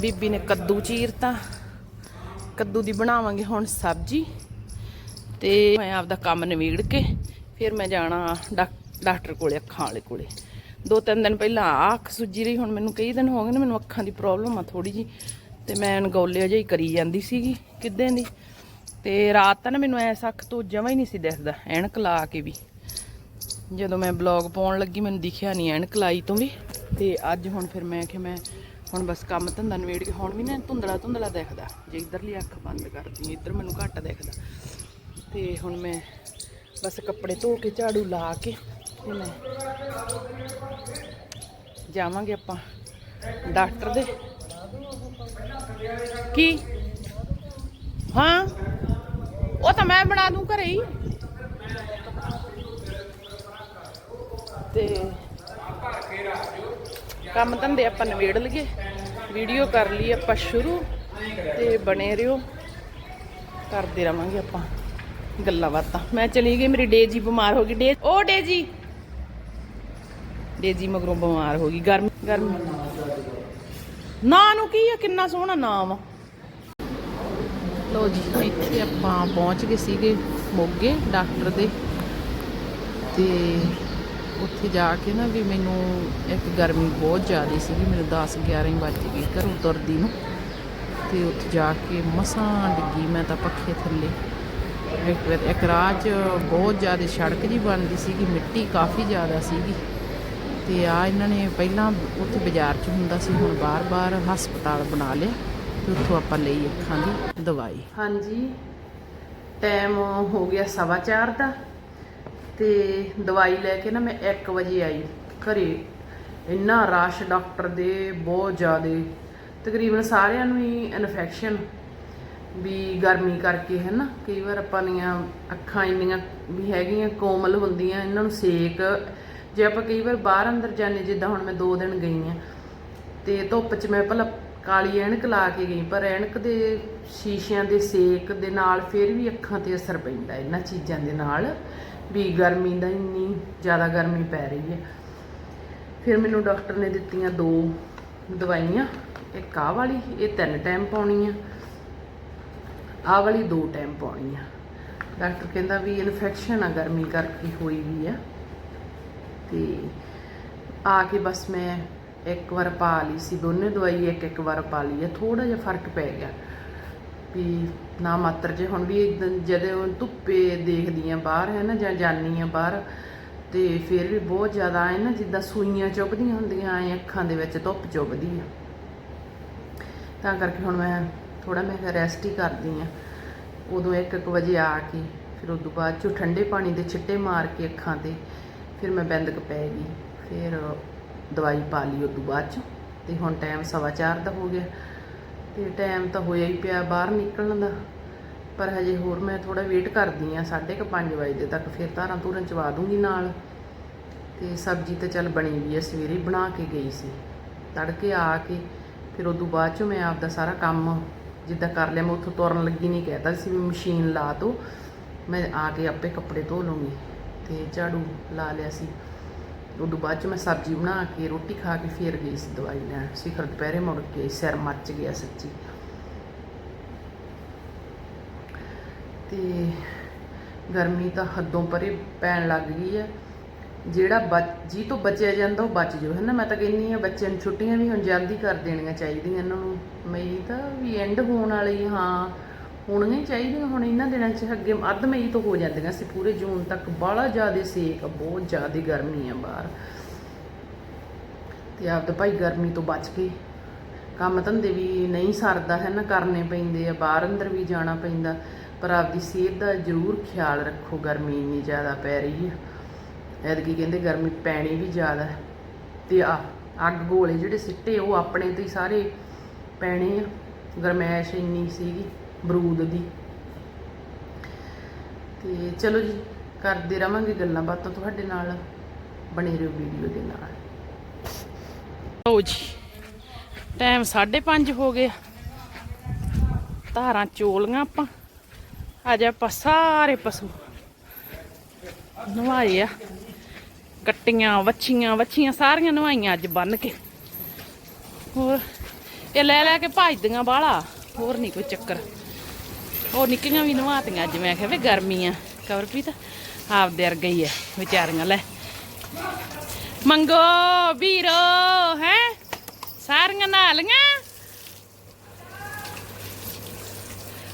ਬੀਬੀ ਨੇ ਕੱਦੂ ਚੀਰਤਾ, ਕੱਦੂ ਦੀ ਬਣਾਵਾਂਗੇ ਹੁਣ ਸਬਜ਼ੀ ਤੇ ਮੈਂ ਆਪਦਾ ਕੰਮ ਨਿਬੇੜ ਕੇ ਫਿਰ ਮੈਂ ਜਾਣਾ ਡਾਕ- ਡਾਕਟਰ ਕੋਲੇ, ਅੱਖਾਂ ਵਾਲੇ ਕੋਲੇ। ਦੋ ਤਿੰਨ ਦਿਨ ਪਹਿਲਾਂ ਆਹ ਅੱਖ ਸੁੱਜੀ ਰਹੀ, ਹੁਣ ਮੈਨੂੰ ਕਈ ਦਿਨ ਹੋ ਗਏ ਨੇ, ਮੈਨੂੰ ਅੱਖਾਂ ਦੀ ਪ੍ਰੋਬਲਮ ਆ ਥੋੜੀ ਜੀ ਤੇ ਮੈਂ ਅਣਗੌਲਿਆ ਜਿਹੀ ਕਰੀ ਜਾਂਦੀ ਸੀਗੀ ਕਿੱਦਾਂ ਦੀ। ਤੇ ਰਾਤ ਤਾਂ ਨਾ ਮੈਨੂੰ ਐਸ ਅੱਖ ਤੋਂ ਜਮਾ ਹੀ ਨਹੀਂ ਸੀ ਦਿਖਦਾ, ਐਨਕ ਲਾ ਕੇ ਵੀ। ਜਦੋਂ ਮੈਂ ਬਲੌਗ ਪਾਉਣ ਲੱਗੀ, ਮੈਨੂੰ ਦਿਖਿਆ ਨਹੀਂ ਐਨਕ ਲਾਈ ਤੋਂ ਵੀ। ਤੇ ਅੱਜ ਹੁਣ ਫਿਰ ਮੈਂ ਕਿ ਮੈਂ ਹੁਣ ਬਸ ਕੰਮ ਧੰਦਾ ਨਵੇੜ ਕੇ ਹੁਣ ਵੀ ਨਾ ਧੁੰਦਲਾ ਧੁੰਦਲਾ ਦਿਖਦਾ। ਜੇ ਇਧਰਲੀ ਅੱਖ ਬੰਦ ਕਰਦੀ, ਇੱਧਰ ਮੈਨੂੰ ਘੱਟ ਦਿਖਦਾ। ਤੇ ਹੁਣ ਮੈਂ ਬਸ ਕੱਪੜੇ ਧੋ ਕੇ ਝਾੜੂ ਲਾ ਕੇ ਤੇ ਮੈਂ ਜਾਵਾਂਗੇ ਆਪਾਂ ਡਾਕਟਰ ਦੇ। ਕੀ? ਹਾਂ? ਉਹ ਤਾਂ ਮੈਂ ਬਣਾ ਦੂੰ ਘਰੇ ਹੀ ਤੇ ਕੰਮ ਧੰਦੇ ਆਪਾਂ ਨਵੇੜ ਲਈਏ। ਵੀਡੀਓ ਕਰ ਲਈ ਆਪਾਂ ਸ਼ੁਰੂ ਤੇ ਬਣੇ ਰਿਓ ਕਰਦੇ ਰਵਾਂਗੇ ਆਪਾਂ ਗੱਲਾਂ ਬਾਤਾਂ। ਮੈਂ ਚਲੀ ਗਈ, ਮੇਰੀ ਡੇਜੀ ਬਿਮਾਰ ਹੋ ਗਈ। ਡੇ ਉਹ ਡੇਜੀ ਡੇਜੀ ਮਗਰੋਂ ਬਿਮਾਰ ਹੋ ਗਈ। ਗਰਮ ਗਰਮ। ਨਾਂ ਨੂੰ ਕੀ ਆ? ਕਿੰਨਾ ਸੋਹਣਾ ਨਾਮ ਆ। ਲੋ ਜੀ, ਇੱਥੇ ਆਪਾਂ ਪਹੁੰਚ ਗਏ ਸੀਗੇ ਮੋਗੇ ਡਾਕਟਰ ਦੇ। ਤੇ ਉੱਥੇ ਜਾ ਕੇ ਨਾ ਵੀ ਮੈਨੂੰ ਇੱਕ ਗਰਮੀ ਬਹੁਤ ਜ਼ਿਆਦਾ ਸੀਗੀ, ਮੈਨੂੰ 10 11 ਵੱਜ ਗਏ ਘਰੋਂ ਤੁਰਦੀ ਨੂੰ। ਤੇ ਉੱਥੇ ਜਾ ਕੇ ਮਸਾਂ ਡਿੱਗੀ ਮੈਂ ਤਾਂ ਪੱਖੇ ਥੱਲੇ। ਇੱਕ ਇੱਕ ਰਾਹ 'ਚ ਬਹੁਤ ਜ਼ਿਆਦਾ ਸੜਕ ਜੀ ਬਣਦੀ ਸੀਗੀ, ਮਿੱਟੀ ਕਾਫੀ ਜ਼ਿਆਦਾ ਸੀਗੀ। ਤੇ ਆ ਇਹਨਾਂ ਨੇ ਪਹਿਲਾਂ ਉੱਥੇ ਬਾਜ਼ਾਰ 'ਚ ਹੁੰਦਾ ਸੀ, ਹੁਣ ਬਾਰ-ਬਾਰ ਹਸਪਤਾਲ ਬਣਾ ਲਿਆ ਤੇ ਉੱਥੋਂ ਆਪਾਂ ਲਈ ਅੱਖਾਂ ਦੀ ਦਵਾਈ। ਹਾਂਜੀ ਟਾਈਮ ਹੋ ਗਿਆ ਸਵਾ ਚਾਰ ਦਾ। ਤੇ ਦਵਾਈ ਲੈ ਕੇ ਨਾ ਮੈਂ 1 ਵਜੇ ਆਈ ਘਰੇ। ਇੰਨਾ ਰਸ਼ ਡਾਕਟਰ ਦੇ ਬਹੁਤ ਜ਼ਿਆਦੇ। ਤਕਰੀਬਨ ਸਾਰਿਆਂ ਨੂੰ ਹੀ ਇਨਫੈਕਸ਼ਨ ਵੀ ਗਰਮੀ ਕਰਕੇ ਹੈ ਨਾ। ਕਈ ਵਾਰ ਆਪਾਂ ਦੀਆਂ ਅੱਖਾਂ ਇੰਨੀਆਂ ਵੀ ਹੈਗੀਆਂ, ਕੋਮਲ ਹੁੰਦੀਆਂ, ਇਹਨਾਂ ਨੂੰ ਸੇਕ। ਜੇ ਆਪਾਂ ਕਈ ਵਾਰ ਬਾਹਰ ਅੰਦਰ ਜਾਂਦੇ, ਜਿੱਦਾਂ ਹੁਣ ਮੈਂ 2 ਦਿਨ ਗਈ ਆ ਤੇ ਧੁੱਪ 'ਚ ਮੈਂ ਭਲਾ ਕਾਲੀ ਐਨਕ ਲਾ ਕੇ ਗਈ, ਪਰ ਐਨਕ ਦੇ ਸ਼ੀਸ਼ਿਆਂ ਦੇ ਸੇਕ ਦੇ ਨਾਲ ਫਿਰ ਵੀ ਅੱਖਾਂ ਤੇ ਅਸਰ ਪੈਂਦਾ, ਇਹਨਾਂ ਚੀਜ਼ਾਂ ਦੇ ਨਾਲ। ਵੀ ਗਰਮੀ ਦਾ ਇੰਨੀ ਜ਼ਿਆਦਾ ਗਰਮੀ ਪੈ ਰਹੀ ਹੈ। ਫਿਰ ਮੈਨੂੰ ਡਾਕਟਰ ਨੇ ਦਿੱਤੀਆਂ ਦੋ ਦਵਾਈਆਂ, ਇੱਕ ਆਹ ਵਾਲੀ, ਇਹ ਤਿੰਨ ਟਾਈਮ ਪਾਉਣੀ ਆ ਆਹ ਵਾਲੀ ਦੋ ਟਾਈਮ ਪਾਉਣੀ ਆ ਡਾਕਟਰ ਕਹਿੰਦਾ ਵੀ ਇਨਫੈਕਸ਼ਨ ਆ ਗਰਮੀ ਕਰਕੇ ਹੋਈ ਵੀ ਆ। ਤੇ ਆ ਕੇ ਬਸ ਮੈਂ ਇੱਕ ਵਾਰ ਪਾ ਲਈ ਸੀ ਦੋਨੇ ਦਵਾਈ ਇੱਕ ਇੱਕ ਵਾਰ ਪਾ ਲਈ ਆ। ਥੋੜਾ ਜਿਹਾ ਫ਼ਰਕ ਪੈ ਗਿਆ। ਵੀ ਨਾ ਮਾਤਰ ਜੇ। ਹੁਣ ਵੀ ਏਦਾਂ ਜਦੋਂ ਧੁੱਪੇ ਦੇਖਦੀ ਆ ਬਾਹਰ ਹੈ ਨਾ ਜਾਂ ਜਾਨੀ ਆ ਬਾਹਰ, ਤੇ ਫਿਰ ਵੀ ਬਹੁਤ ਜ਼ਿਆਦਾ ਐ ਨਾ, ਜਿੱਦਾਂ ਸੂਈਆਂ ਚੁੱਭਦੀਆਂ ਹੁੰਦੀਆਂ ਐ ਅੱਖਾਂ ਦੇ ਵਿੱਚ ਧੁੱਪ ਚੁੱਭਦੀ ਆ ਤਾਂ ਕਰਕੇ ਹੁਣ ਮੈਂ ਥੋੜਾ ਮੈਂ ਰੈਸਟ ਹੀ ਕਰਦੀ ਆ ਉਦੋਂ 1:00 ਵਜੇ ਆ ਕੇ, ਫਿਰ ਉਦੋਂ ਬਾਅਦ ਚੋਂ ਠੰਡੇ ਪਾਣੀ ਦੇ ਛਿੱਟੇ ਮਾਰ ਕੇ ਅੱਖਾਂ ਤੇ ਫਿਰ ਮੈਂ ਬੈਂਦਕ ਪੈ ਗਈ। ਫਿਰ ਦਵਾਈ ਪਾ ਲਈ ਉਦੋਂ ਬਾਅਦ ਚ, ਤੇ ਹੁਣ ਟਾਈਮ ਸਵਾ ਚਾਰ ਦਾ ਹੋ ਗਿਆ। ਤੇ ਟਾਈਮ ਤਾਂ ਹੋਇਆ ਹੀ ਪਿਆ ਬਾਹਰ ਨਿਕਲਣ ਦਾ। ਪਰ ਹਜੇ ਹੋਰ ਮੈਂ ਥੋੜਾ ਵੇਟ ਕਰਦੀ ਆ 5:30 ਵਜੇ ਦੇ ਤੱਕ ਫਿਰ ਧਾਰਾਂ ਧੂਰਾਂ ਚਵਾ ਦੂੰਗੀ ਨਾਲ। ਤੇ ਸਬਜ਼ੀ ਤਾਂ ਚੱਲ ਬਣੀ ਵੀ ਆ, ਸਵੇਰੇ ਬਣਾ ਕੇ ਗਈ ਸੀ। ਤੜਕੇ ਆ ਕੇ ਫਿਰ ਉਦੋਂ ਬਾਅਦ ਚ ਮੈਂ ਆਪਦਾ ਸਾਰਾ ਕੰਮ ਜਿੱਦਾਂ ਕਰ ਲਿਆ, ਮੈਂ ਉੱਥੋਂ ਤੁਰਨ ਲੱਗੀ ਨਹੀਂ ਕਹਿਤਾ ਸੀ, ਵੀ ਮਸ਼ੀਨ ਲਾ ਦੋ ਮੈਂ ਆ ਕੇ ਆਪੇ ਕੱਪੜੇ ਧੋ ਲੂੰਗੀ। ਤੇ ਝਾੜੂ ਲਾ ਲਿਆ ਸੀ। ਉਦੋਂ ਬਾਅਦ ਚ ਮੈਂ ਸਬਜ਼ੀ ਬਣਾ ਕੇ, ਰੋਟੀ ਖਾ ਕੇ ਫੇਰ ਗਈ ਸੀ ਦਵਾਈ ਲੈਣ। ਸਿਖਰ ਦੁਪਹਿਰੇ ਮੁੜ ਕੇ ਸਿਰ ਮੱਚ ਗਿਆ ਸੱਚੀ। ਤੇ ਗਰਮੀ ਤਾਂ ਹੱਦੋਂ ਪਰੇ ਪੈਣ ਲੱਗ ਗਈ ਹੈ ਜਿਹੜਾ ਬਚ ਜੀ ਤੋਂ ਬਚਿਆ ਜਾਂਦਾ ਉਹ ਬਚ ਜਾਓ ਹੈ ਨਾ ਮੈਂ ਤਾਂ ਕਹਿੰਨੀ ਆ ਬੱਚਿਆਂ ਨੂੰ ਛੁੱਟੀਆਂ ਵੀ ਹੁਣ ਜਲਦੀ ਕਰ ਦੇਣੀਆਂ ਚਾਹੀਦੀਆਂ ਇਹਨਾਂ ਨੂੰ। ਮਈ ਤਾਂ ਵੀ ਐਂਡ ਹੋਣ ਵਾਲੀ ਹਾਂ। ਹੋਣੀਆਂ ਚਾਹੀਦੀਆਂ, ਹੁਣ ਇਹਨਾਂ ਦਿਨਾਂ 'ਚ ਅੱਗੇ ਅੱਧ ਮਈ ਤੋਂ ਹੋ ਜਾਂਦੀਆਂ ਸੀ, ਪੂਰੇ ਜੂਨ ਤੱਕ ਬਾਹਲਾ ਜ਼ਿਆਦਾ ਸੇਕ, ਬਹੁਤ ਜ਼ਿਆਦਾ ਗਰਮੀ ਆ ਬਾਹਰ। ਤੇ ਆਪ ਤਾਂ ਭਾਈ ਗਰਮੀ ਤੋਂ ਬਚ ਕੇ ਕੰਮ ਧੰਦੇ ਵੀ ਨਹੀਂ ਸਰਦਾ ਹੈ ਨਾ, ਕਰਨੇ ਪੈਂਦੇ ਆ, ਬਾਹਰ ਅੰਦਰ ਵੀ ਜਾਣਾ ਪੈਂਦਾ, ਪਰ ਆਪਦੀ ਸਿਹਤ ਦਾ ਜ਼ਰੂਰ ਖਿਆਲ ਰੱਖੋ, ਗਰਮੀ ਇੰਨੀ ਜ਼ਿਆਦਾ ਪੈ ਰਹੀ ਹੈ ਐਤਕੀ ਕਹਿੰਦੇ ਗਰਮੀ ਪੈਣੀ ਵੀ ਜ਼ਿਆਦਾ ਹੈ। ਤੇ ਆ, ਅੱਗ ਗੋਲੇ ਜਿਹੜੇ ਸਿੱਟੇ, ਉਹ ਆਪਣੇ ਤੇ ਹੀ ਸਾਰੇ ਪੈਣੇ ਆ। ਗਰਮੈਸ਼ ਇੰਨੀ ਸੀਗੀ। ਬਰੂਦ ਦੀ। ਤੇ ਚਲੋ ਜੀ, ਕਰਦੇ ਰਵਾਂਗੇ ਗੱਲਾਂ ਬਾਤਾਂ, ਤੁਹਾਡੇ ਨਾਲ ਬਣੇ ਰਹੋ ਵੀਡੀਓ ਦੇ ਨਾਲ। ਲਓ ਜੀ, ਟਾਈਮ 5:30 ਹੋ ਗਿਆ ਧਾਰਾਂ ਚੋਲੀਆਂ ਆਪਾਂ। ਅੱਜ ਆਪਾਂ ਸਾਰੇ ਪਸ਼ੂ ਨਵਾਏ ਆ। ਕੱਟੀਆਂ ਵੱਛੀਆਂ ਵੱਛੀਆਂ ਸਾਰੀਆਂ ਨਵਾਈਆਂ ਅੱਜ ਬੰਨ ਕੇ। ਹੋਰ, ਇਹ ਲੈ ਲੈ ਕੇ ਭੱਜਦੀਆਂ ਬਾਹਲਾ ਹੋਰ ਨਹੀਂ ਕੋਈ ਚੱਕਰ। ਉਹ ਨਿੱਕੀਆਂ ਵੀ ਨਵਾਤੀਆਂ ਅੱਜ। ਮੈਂ ਕਿਹਾ ਵੀ ਗਰਮੀ ਆ। ਕਵਰਪ੍ਰੀਤ ਆਪਦੇ ਵਰਗਾ ਹੀ ਆ, ਵਿਚਾਰੀਆਂ। ਲੈ। ਮੰਗੋ ਵੀਰੋ, ਹੈ? ਸਾਰੀਆਂ ਨਾਲੀਆਂ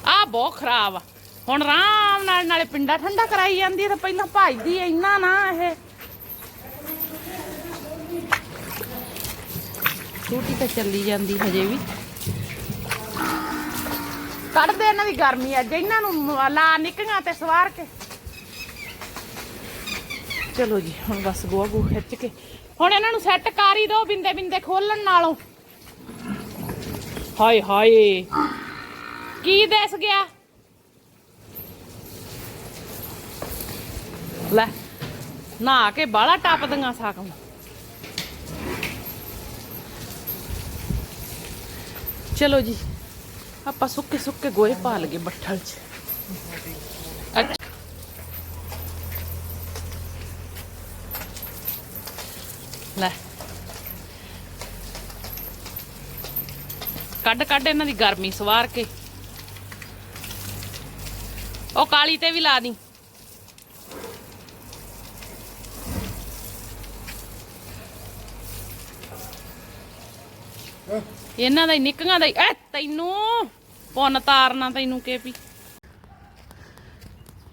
ਆ ਬਹੁਤ ਖਰਾਬ ਆ। ਹੁਣ ਆਰਾਮ ਨਾਲ ਨਾਲੇ ਪਿੰਡਾ ਠੰਡਾ ਕਰਾਈ ਜਾਂਦੀ ਆ ਤੇ ਪਹਿਲਾਂ ਭੱਜਦੀ ਐ ਇੰਨਾ ਨਾ ਇਹ। ਟੂਟੀ ਤਾਂ ਚੱਲੀ ਜਾਂਦੀ ਹਜੇ ਵੀ। ਕੱਢਦੇ ਇਹਨਾਂ ਦੀ ਗਰਮੀ ਅੱਜ, ਇਹਨਾਂ ਨੂੰ ਲਾ ਨਿਕੀਆਂ ਤੇ ਸਵਾਰ ਕੇ। ਚਲੋ ਜੀ, ਹੁਣ ਬਸ ਗੋਆ ਗੋ ਖਿੱਚ ਕੇ। ਹੁਣ ਇਹਨਾਂ ਨੂੰ ਸੈੱਟ ਕਰ ਹੀ ਦੋ ਬਿੰਦੇ ਬਿੰਦੇ ਖੋਲਣ ਨਾਲੋਂ। ਹਾਏ ਹਾਏ, ਕੀ ਦੱਸ ਗਿਆ? ਲੈ, ਨਹਾ ਕੇ ਬਾਲਾ ਟੱਪਦੀਆਂ ਸਾਕਮ ਚਲੋ ਜੀ ਆਪਾਂ ਸੁੱਕੇ ਸੁੱਕੇ ਗੋਏ ਪਾ ਲਗੇ ਬੱਠਲ 'ਚ। ਲੈ। ਕੱਢ ਕੱਢ ਇਹਨਾਂ ਦੀ ਗਰਮੀ, ਸਵਾਰ ਕੇ। ਉਹ ਕਾਲੀ ਤੇ ਵੀ ਲਾ ਦੀ। ਇਹਨਾਂ ਦਾ ਹੀ, ਨਿੱਕੀਆਂ ਦਾ ਹੀ। ਐ, ਤੈਨੂੰ ਪੁੰਨ ਤਾਰਨਾ ਤੈਨੂੰ ਕੇ ਵੀ।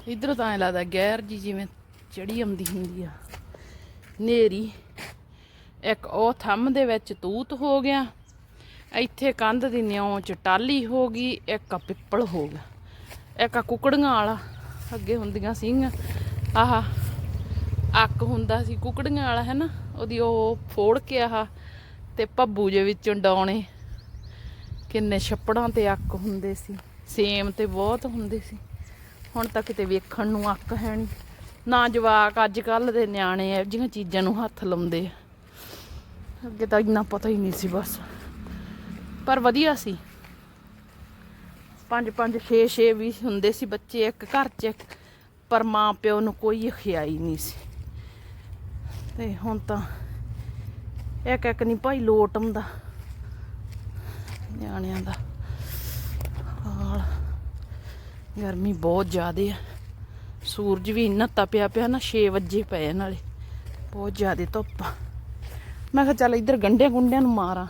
ਇਧਰੋਂ ਤਾਂ ਐ ਲੱਗਦਾ ਗੈਰ ਜੀ ਜਿਵੇਂ ਚੜੀ ਆਉਂਦੀ ਹੁੰਦੀ ਆ। ਨੇਰੀ, ਇੱਕ ਉਹ ਥੰਮ ਦੇ ਵਿੱਚ ਤੂਤ ਹੋ ਗਿਆ। ਇੱਥੇ ਕੰਧ ਦੀ ਨਿਉ ਚ ਟਾਲੀ ਹੋ ਗਈ, ਇੱਕ ਪਿੱਪਲ ਹੋ ਗਿਆ। ਇੱਕ ਆ ਕੁਕੜੀਆਂ ਵਾਲਾ, ਅੱਗੇ ਹੁੰਦੀਆਂ ਸੀਗੀਆਂ। ਆਹ ਅੱਕ ਹੁੰਦਾ ਸੀ ਕੁਕੜੀਆਂ ਵਾਲਾ ਹੈ ਨਾ ਉਹਦੀ ਉਹ ਫੋੜ ਕੇ ਆਹ ਤੇ ਭੱਬੂ ਜੇ ਵਿੱਚੋਂ ਡਾਉਣੇ। ਕਿੰਨੇ ਛੱਪੜਾਂ ਤੇ ਅੱਕ ਹੁੰਦੇ ਸੀ, ਸੇਮ ਤੇ ਬਹੁਤ ਹੁੰਦੇ ਸੀ। ਹੁਣ ਤਾਂ ਕਿਤੇ ਵੇਖਣ ਨੂੰ ਅੱਕ ਹੈ ਨਹੀਂ ਨਾ ਜਵਾਕ ਅੱਜ ਕੱਲ ਦੇ ਨਿਆਣੇ ਇਹੋ ਜਿਹੀਆਂ ਚੀਜ਼ਾਂ ਨੂੰ ਹੱਥ ਲਾਉਂਦੇ ਆ। ਅੱਗੇ ਤਾਂ ਇੰਨਾ ਪਤਾ ਹੀ ਨਹੀਂ ਸੀ ਬਸ। ਪਰ ਵਧੀਆ ਸੀ। ਪੰਜ ਪੰਜ 6 6 ਵੀ ਹੁੰਦੇ ਸੀ ਬੱਚੇ, ਇੱਕ ਘਰ 'ਚ ਪਰ ਮਾਂ ਪਿਓ ਨੂੰ ਕੋਈ ਖਿਆਈ ਨਹੀਂ ਸੀ। ਤੇ ਹੁਣ ਤਾਂ ਇੱਕ ਇੱਕ ਨਹੀਂ ਭਾਈ ਲੋਟ ਹੁੰਦਾ ਨਿਆਣਿਆਂ ਦਾ ਹਾਲ। ਗਰਮੀ ਬਹੁਤ ਜ਼ਿਆਦੇ ਆ। ਸੂਰਜ ਵੀ ਇੰਨਾ ਤਪਿਆ ਪਿਆ ਨਾ 6 ਵਜੇ ਪਏ ਨਾਲੇ। ਬਹੁਤ ਜ਼ਿਆਦੇ ਧੁੱਪ ਆ। ਮੈਂ ਕਿਹਾ ਚੱਲ ਇੱਧਰ ਗੰਡਿਆਂ ਗੁੰਡਿਆਂ ਨੂੰ ਮਾਰਾਂ।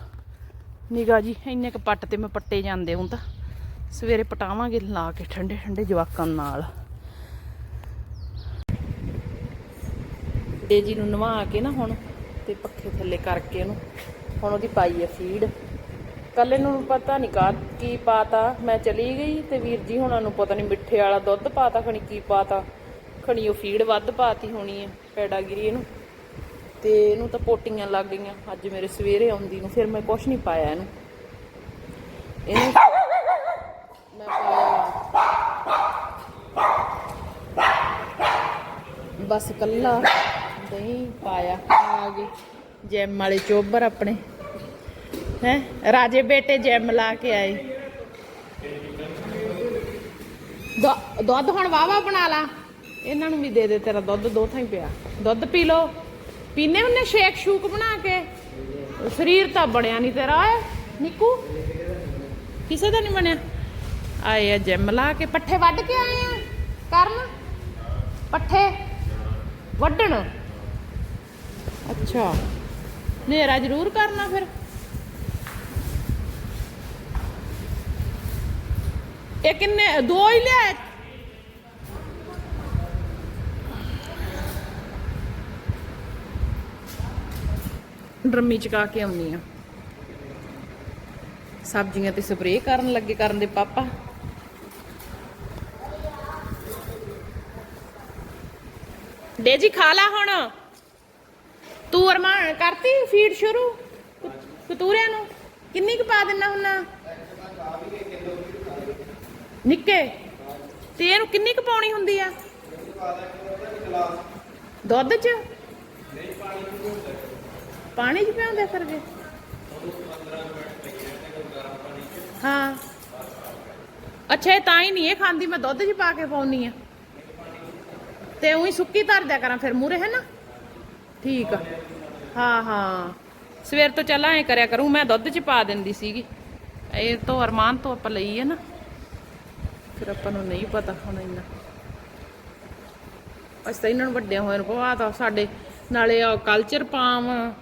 ਨਿਗਾ ਜੀ, ਇੰਨੇ ਕ ਪੱਟ ਤੇ ਮੈਂ ਪੱਟੇ ਜਾਂਦੇ ਹੁਣ ਤਾਂ। ਸਵੇਰੇ ਪਟਾਵਾਂਗੇ ਲਾ ਕੇ ਠੰਡੇ ਠੰਡੇ ਜਵਾਕਾਂ ਨਾਲ। ਡੇਜੀ ਨੂੰ ਨਵਾ ਕੇ ਨਾ ਹੁਣ, ਤੇ ਪੱਖੇ ਥੱਲੇ ਕਰਕੇ ਉਹਨੂੰ। ਹੁਣ ਉਹਦੀ ਪਾਈ ਆ ਫੀਡ ਕੱਲ ਇਹਨੂੰ ਪਤਾ ਨਹੀਂ ਕਾ ਕੀ ਪਾਤਾ, ਮੈਂ ਚਲੀ ਗਈ ਤੇ ਵੀਰ ਜੀ ਹੁਣਾਂ ਨੂੰ ਪਤਾ ਨਹੀਂ ਮਿੱਠੇ ਵਾਲਾ ਦੁੱਧ ਪਾਤਾ ਖਣੀ ਕੀ ਪਾਤਾ। ਖਣੀ ਉਹ ਫੀਡ ਵੱਧ ਪਾਤੀ ਹੋਣੀ ਹੈ ਪੈਡਾਗਿਰੀ ਇਹਨੂੰ। ਤੇ ਇਹਨੂੰ ਤਾਂ ਪੋਟੀਆਂ ਲੱਗ ਗਈਆਂ, ਅੱਜ ਮੇਰੇ ਸਵੇਰੇ ਆਉਂਦੀ ਨੂੰ, ਫਿਰ ਮੈਂ ਕੁਛ ਨਹੀਂ ਪਾਇਆ ਇਹਨੂੰ। ਇਹਨੂੰ ਮੈਂ ਪਾਇਆ, ਬਸ ਕੱਲਾ ਦਹੀਂ ਪਾਇਆ, ਆ ਗਏ। ਜੈਮ ਵਾਲੇ ਚੋਬਰ ਆਪਣੇ। ਹੈ? ਰਾਜੇ ਬੇਟੇ ਜੈਮ ਲਾ ਕੇ ਆਏ। ਦੁੱਧ ਹੁਣ ਵਾਵਾ ਬਣਾ ਲਾ। ਇਹਨਾਂ ਨੂੰ ਵੀ ਦੇ ਦੇ, ਤੇਰਾ ਦੁੱਧ ਦੋ ਥਾਂ ਹੀ ਪਿਆ। ਦੁੱਧ ਪੀ ਲੋ ਪੀਨੇ ਉਹਨੇ ਸ਼ੇਕ ਸ਼ੂਕ ਬਣਾ ਕੇ। ਸਰੀਰ ਤਾਂ ਬਣਿਆ ਨਹੀਂ ਤੇਰਾ, ਓਏ। ਨਿੱਕੂ, ਕਿਸੇ ਦਾ ਨਹੀਂ ਬਣਿਆ। ਆਏ ਆ ਜਿਮ ਲਾ ਕੇ। ਪੱਠੇ ਵੱਢ ਕੇ ਆਏ ਆ। ਕਰਨ। ਪੱਠੇ ਵੱਢਣ। ਅੱਛਾ। ਨੇਰਾ ਜ਼ਰੂਰ ਕਰਨਾ ਫਿਰ। ਇਹ ਕਿੰਨੇ? ਦੋ ਹੀ ਲਿਆ। ਡਰਮੀ ਚਕਾ ਕੇ ਆਉਣੀ ਆ। ਸਬਜ਼ੀਆਂ ਤੇ ਸਪਰੇਅ ਕਰਨ ਲੱਗੇ, ਕਰਨ ਦੇ ਪਾਪਾ। ਡੇਜੀ, ਖਾ ਲਾ ਹੁਣ। ਤੂੰ ਅਰਮਾਨ ਕਰਤੀ ਫੀਡ ਸ਼ੁਰੂ? ਕਤੂਰਿਆਂ ਨੂੰ। ਕਿੰਨੀ ਕੁ ਪਾ ਦਿੰਨਾ ਹੁੰਨਾ? ਨਿੱਕੇ? ਤੇ ਇਹਨੂੰ ਕਿੰਨੀ ਕੁ ਪਾਉਣੀ ਹੁੰਦੀ ਆ? ਦੁੱਧ ਚ? ਪਾਣੀ ਚ ਪਿਆਉਂਦੇ ਫਿਰਗੇ ਹਾਂ। ਅੱਛਾ, ਇਹ ਤਾਂ ਹੀ ਨਹੀਂ, ਇਹ ਖਾਂਦੀ ਮੈਂ ਦੁੱਧ 'ਚ ਪਾ ਕੇ ਪਾਉਣੀ ਆ। ਤੇ ਉਹੀ ਸੁੱਕੀ ਧਰ ਦਿਆ ਕਰਾਂ ਫਿਰ ਮੂਰੇ ਹੈ ਨਾ? ਠੀਕ ਆ। ਹਾਂ ਹਾਂ। ਸਵੇਰ ਤੋਂ ਚੱਲਾਂ, ਐ ਕਰਿਆ ਕਰੂੰ। ਮੈਂ ਦੁੱਧ 'ਚ ਪਾ ਦਿੰਦੀ ਸੀਗੀ। ਇਹ ਤੋਂ ਅਰਮਾਨ ਤੋਂ ਆਪਾਂ ਲਈ ਹੈ ਨਾ। ਫਿਰ ਆਪਾਂ ਨੂੰ ਨਹੀਂ ਪਤਾ ਹੁਣ ਇੰਨਾ। ਅਸੀਂ ਤਾਂ ਇਹਨਾਂ ਨੂੰ ਵੱਡਿਆਂ ਹੋਏ ਨੂੰ ਪਵਾਤਾ ਸਾਡੇ ਨਾਲੇ ਆ ਕਲਚਰ ਪਾਮ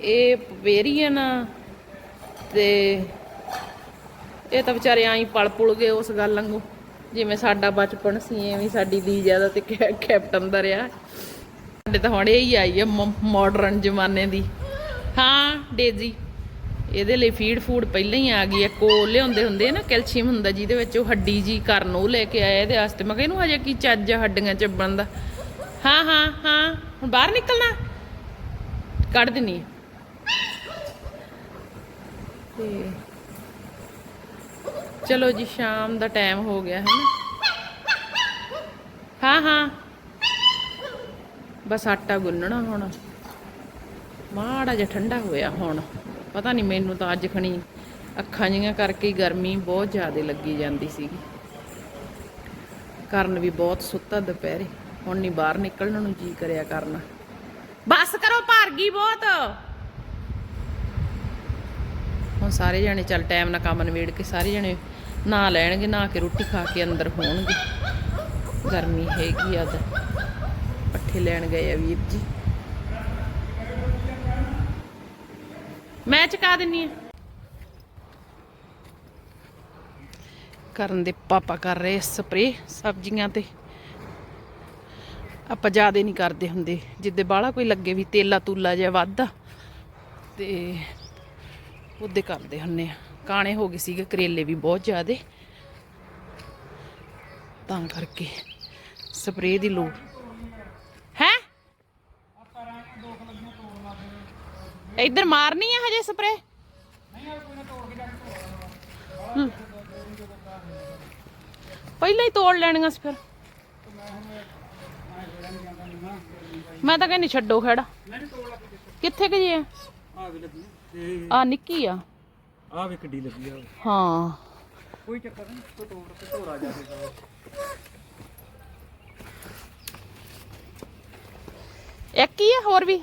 ਇਹ ਵੇਰੀਅਨ ਤੇ ਇਹ ਤਾਂ ਵਿਚਾਰੇ ਆਈ ਪਲ ਪੁਲ ਗਏ ਉਸ ਗੱਲ ਵਾਂਗੂ। ਜਿਵੇਂ ਸਾਡਾ ਬਚਪਨ ਸੀ, ਐਵੇਂ ਸਾਡੀ ਦੀ ਜ਼ਿਆਦਾ ਤੇ ਕੈ- ਕੈਪਟਨ ਦਾ ਰਿਹਾ। ਸਾਡੇ ਤਾਂ ਹੁਣ ਇਹ ਹੀ ਆਈ ਹੈ ਮਾਡਰਨ ਜ਼ਮਾਨੇ ਦੀ। ਹਾਂ, ਡੇਜ਼ੀ। ਇਹਦੇ ਲਈ ਫੀਡ ਫੂਡ ਪਹਿਲਾਂ ਹੀ ਆ ਗਈ ਹੈ। ਕੋ ਲਿਆਉਂਦੇ ਹੁੰਦੇ ਆ ਨਾ, ਕੈਲਸ਼ੀਅਮ ਹੁੰਦਾ ਜਿਹਦੇ ਵਿੱਚ ਉਹ ਹੱਡੀ ਜੀ ਕਰਨ, ਉਹ ਲੈ ਕੇ ਆਇਆ ਇਹਦੇ ਵਾਸਤੇ। ਮੈਂ ਕਿਹਾ ਇਹਨੂੰ ਹਜੇ ਕੀ ਚੱਜ ਹੱਡੀਆਂ ਚੱਬਣ ਦਾ। ਹਾਂ ਹਾਂ ਹਾਂ, ਹੁਣ ਬਾਹਰ ਨਿਕਲਣਾ? ਕੱਢ ਦਿੰਨੀ ਤੇ ਚਲੋ ਜੀ, ਸ਼ਾਮ ਦਾ ਟਾਈਮ ਹੋ ਗਿਆ ਹੈ ਨਾ ਹਾਂ ਹਾਂ। ਬਸ ਆਟਾ ਗੁੰਨਣਾ ਹੁਣ। ਮਾੜਾ ਜਿਹਾ ਠੰਡਾ ਹੋਇਆ ਹੁਣ। ਪਤਾ ਨਹੀਂ, ਮੈਨੂੰ ਤਾਂ ਅੱਜ ਖਣੀ ਅੱਖਾਂ ਜੀਆਂ ਕਰਕੇ ਗਰਮੀ ਬਹੁਤ ਜ਼ਿਆਦਾ ਲੱਗੀ ਜਾਂਦੀ ਸੀਗੀ। ਕਰਨ ਵੀ ਬਹੁਤ ਸੁੱਤਾ ਦੁਪਹਿਰੇ। ਹੁਣ ਨਹੀਂ ਬਾਹਰ ਨਿਕਲਣ ਨੂੰ ਜੀ ਕਰਿਆ ਕਰਨਾ। ਬਸ ਕਰੋ ਭਰ ਗਈ ਬਹੁਤ। ਹੁਣ ਸਾਰੇ ਜਣੇ ਚੱਲ ਟਾਈਮ ਨਾਲ ਕੰਮ ਨਿਬੇੜ ਕੇ ਸਾਰੇ ਜਣੇ ਨਾ ਲੈਣਗੇ ਨਾ ਕੇ ਰੋਟੀ ਖਾ ਕੇ ਅੰਦਰ ਹੋਣਗੇ। ਗਰਮੀ ਹੈਗੀ ਆ ਤਾਂ ਪੱਠੇ ਲੈਣ ਗਏ ਆ ਵੀਰ ਜੀ। ਮੈਂ ਚਕਾ ਦਿੰਨੀ ਆ। ਕਰਨ ਦੇ ਪਾਪਾ ਕਰ ਰਹੇ ਸਪਰੇ ਸਬਜ਼ੀਆਂ ਤੇ। ਆਪਾਂ ਜ਼ਿਆਦਾ ਨਹੀਂ ਕਰਦੇ ਹੁੰਦੇ। ਜਿੱਦੇ ਬਾਹਲਾ ਕੋਈ ਲੱਗੇ ਵੀ ਤੇਲਾ ਤੂਲਾ ਜਿਹਾ ਵੱਧਦਾ, ਤੇ ਉਹਦੇ ਕਰਦੇ ਹੁੰਨੇ ਆ। ਕਾਣੇ ਹੋ ਗਏ ਸੀਗੇ, ਕਰੇਲੇ ਵੀ ਬਹੁਤ ਜ਼ਿਆਦੇ। ਤਾਂ ਕਰਕੇ ਸਪਰੇਅ ਦੀ ਲੋੜ ਹੈ ਇੱਧਰ ਮਾਰਨੀ ਆ ਹਜੇ ਸਪਰੇ ਪਹਿਲਾਂ ਹੀ ਤੋੜ ਲੈਣੀਆਂ ਸੀ ਫਿਰ। ਮੈਂ ਤਾਂ ਕਹਿੰਦੀ ਛੱਡੋ ਖੜਾ। ਕਿੱਥੇ ਕਿ ਜੀ ਆ? ਆ ਤੇ ਨਿੱਕੀ ਆ। ਆ ਵੀ ਕਿੱਡੀ ਲੱਗੀ ਆ। ਹਾਂ। ਕੋਈ ਚੱਕਰ ਨਹੀਂ ਤੋ ਤੋੜ ਕੇ ਧੋਰਾ ਜਾਵੇਗਾ ਇੱਕ ਹੀ ਆ ਹੋਰ ਵੀ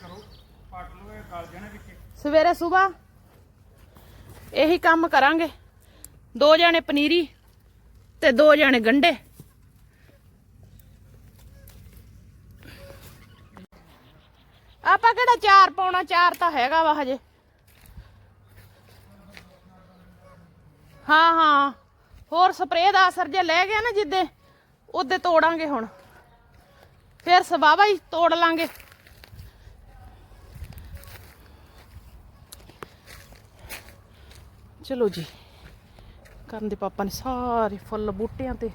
ਕਰੋ ਪੱਟ ਲਓ ਇਹ ਗਲ ਜਾਣਾ ਵਿੱਚ ਸਵੇਰੇ ਸਵੇਰ ਇਹੀ ਕੰਮ ਕਰਾਂਗੇ। ਦੋ ਜਾਣੇ ਪਨੀਰੀ ਤੇ ਦੋ ਜਾਣੇ ਗੰਡੇ। ਆਪਾਂ ਕਿਹੜਾ ਚਾਰ ਪਾਉਣਾ? ਚਾਰ ਤਾਂ ਹੈਗਾ ਵਾ ਹਜੇ। ਹਾਂ ਹਾਂ। ਹੋਰ ਸਪਰੇਅ ਦਾ ਅਸਰ ਜੇ ਲੈ ਗਿਆ ਨਾ ਜਿੱਦੇ, ਉਹਦੇ ਤੋੜਾਂਗੇ ਹੁਣ। ਫਿਰ ਸਵਾਵਾ ਹੀ ਤੋੜ ਲਾਂਗੇ। ਚਲੋ ਜੀ। ਕਰਨ ਦੇ ਪਾਪਾ ਨੇ ਸਾਰੇ ਫੁੱਲ ਬੂਟਿਆਂ ਤੇ।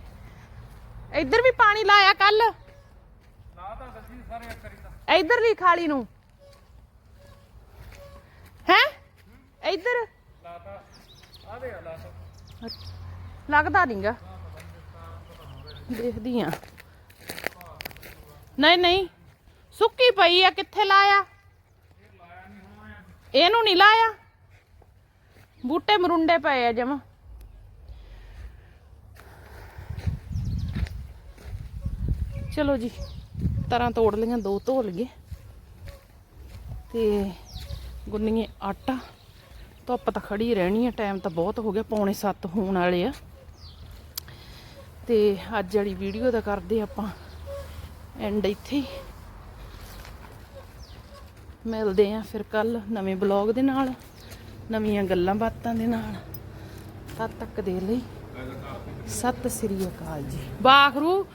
ਇੱਧਰ ਵੀ ਪਾਣੀ ਲਾਇਆ ਕੱਲ। ਲਾ ਤਾਂ ਦੱਸੀ ਸਾਰੇ ਇੱਕ ਕਰੀ ਤਾਂ ਇੱਧਰ ਵੀ ਖਾਲੀ ਨੂੰ। ਹੈ? ਇੱਧਰ। ਲਾ ਤਾਂ ਆ ਦੇ ਲਾ ਲੱਗਦਾ ਨਹੀਂਗਾ ਦੇਖਦੀ ਆ। ਨਹੀਂ ਨਹੀਂ। ਸੁੱਕੀ ਪਈ ਆ, ਕਿੱਥੇ ਲਾਇਆ? ਇਹਨੂੰ ਨਹੀਂ ਲਾਇਆ। ਬੂਟੇ ਮਰੁੰਡੇ ਪਏ ਆ ਜਮਾ। ਚਲੋ ਜੀ ਤਰਾਂ ਤੋੜ ਲਈਆਂ, ਦੋ ਧੋ ਲਈਏ ਤੇ ਗੁੰਨੀਏ ਆਟਾ। ਧੁੱਪ ਤਾਂ ਖੜੀ ਰਹਿਣੀ ਆ ਟਾਈਮ ਤਾਂ ਬਹੁਤ ਹੋ ਗਿਆ, ਪੌਣੇ 7 ਹੋਣ ਵਾਲੇ ਆ। ਤੇ ਅੱਜ ਵਾਲੀ ਵੀਡੀਓ ਦਾ ਕਰਦੇ ਆਪਾਂ ਐਂਡ ਇੱਥੇ ਮਿਲਦੇ ਆ ਫਿਰ ਕੱਲ ਨਵੇਂ ਬਲੌਗ ਦੇ ਨਾਲ। ਨਵੀਆਂ ਗੱਲਾਂ ਬਾਤਾਂ ਦੇ ਨਾਲ। ਤਦ ਤੱਕ ਦੇ ਲਈ। ਸਤਿ ਸ੍ਰੀ ਅਕਾਲ ਜੀ। ਬਾਖਰੂ